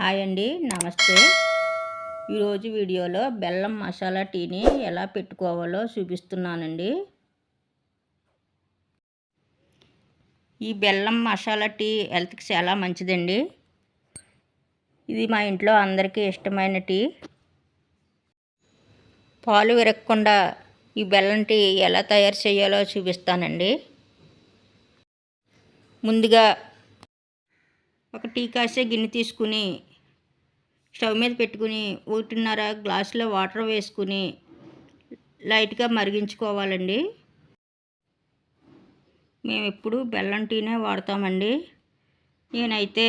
Hi అండి నమస్తే. ఈరోజు వీడియోలో బెల్లం మసాలా టీని ఎలా పెట్టుకోవాలో చూపిస్తున్నానండి. ఈ బెల్లం మసాలా టీ హెల్త్కి చాలా మంచిదండి. ఇది మా ఇంట్లో అందరికీ ఇష్టమైన టీ. పాలు విరగకుండా ఈ బెల్లం టీ ఎలా తయారు చేయాలో చూపిస్తానండి. ముందుగా ఒక టీ కాసే గిన్నె తీసుకుని స్టవ్ మీద పెట్టుకుని ఒకటిన్నర గ్లాసులో వాటర్ వేసుకుని లైట్గా మరిగించుకోవాలండి. మేము ఎప్పుడు బెల్లం టీనే వాడతామండి. నేనైతే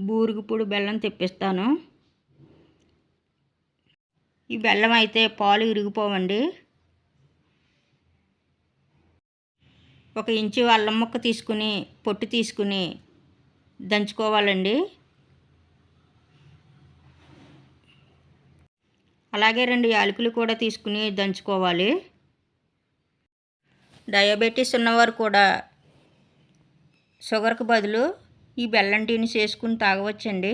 బూరుగుపొడి బెల్లం తెప్పిస్తాను. ఈ బెల్లం అయితే పాలు ఇరిగిపోవండి. ఒక ఇంచు అల్లం ముక్క తీసుకుని పొట్టు తీసుకుని దంచుకోవాలండి. అలాగే రెండు యాలకులు కూడా తీసుకుని దంచుకోవాలి. డయాబెటీస్ ఉన్నవారు కూడా షుగర్కి బదులు ఈ బెల్లం టీని చేసుకుని తాగవచ్చండి.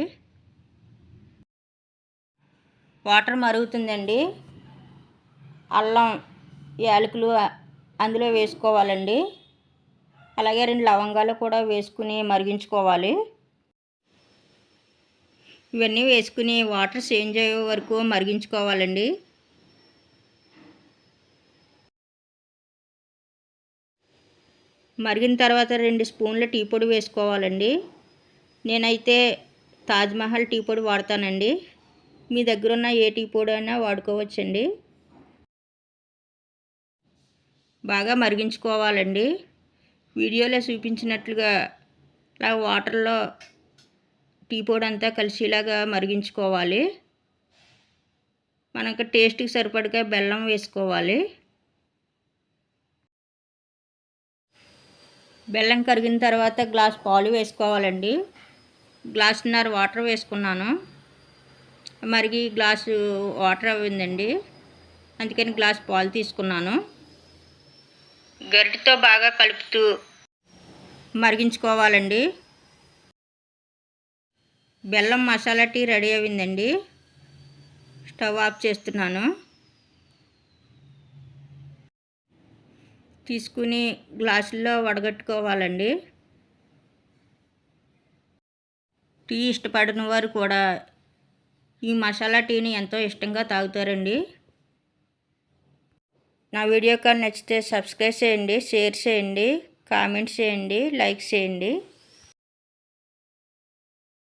వాటర్ మరుగుతుందండి. అల్లం యాలకులు అందులో వేసుకోవాలండి. అలాగే రెండు లవంగాలు కూడా వేసుకుని మరిగించుకోవాలి. ఇవన్నీ వేసుకుని వాటర్ చేంజ్ అయ్యే వరకు మరిగించుకోవాలండి. మరిగిన తర్వాత రెండు స్పూన్ల టీ పొడి వేసుకోవాలండి. నేనైతే తాజ్మహల్ టీ పొడి వాడతానండి. మీ దగ్గర ఉన్న ఏ టీ పొడి అయినా వాడుకోవచ్చండి. బాగా మరిగించుకోవాలండి. వీడియోలో చూపించినట్లుగా ఇలా వాటర్లో టీ పొడి అంతా కలిసేలాగా మరిగించుకోవాలి. మనకు టేస్ట్కి సరిపడగా బెల్లం వేసుకోవాలి. బెల్లం కరిగిన తర్వాత గ్లాస్ పాలు వేసుకోవాలండి. గ్లాసున్నర వాటర్ వేసుకున్నాను. మరిగి గ్లాసు వాటర్ అవ్విందండి. అందుకని గ్లాస్ పాలు తీసుకున్నాను. గరిటితో బాగా కలుపుతూ మరిగించుకోవాలండి. బెల్లం మసాలా టీ రెడీ అయిందండి స్టవ్ ఆఫ్ చేస్తున్నాను. తీసుకుని గ్లాసుల్లో వడగట్టుకోవాలండి. టీ ఇష్టపడిన వారు కూడా ఈ మసాలా టీని ఎంతో ఇష్టంగా తాగుతారండి. నా వీడియో కానీ నచ్చితే సబ్స్క్రైబ్ చేయండి షేర్ చేయండి. కామెంట్స్ చేయండి లైక్ చేయండి.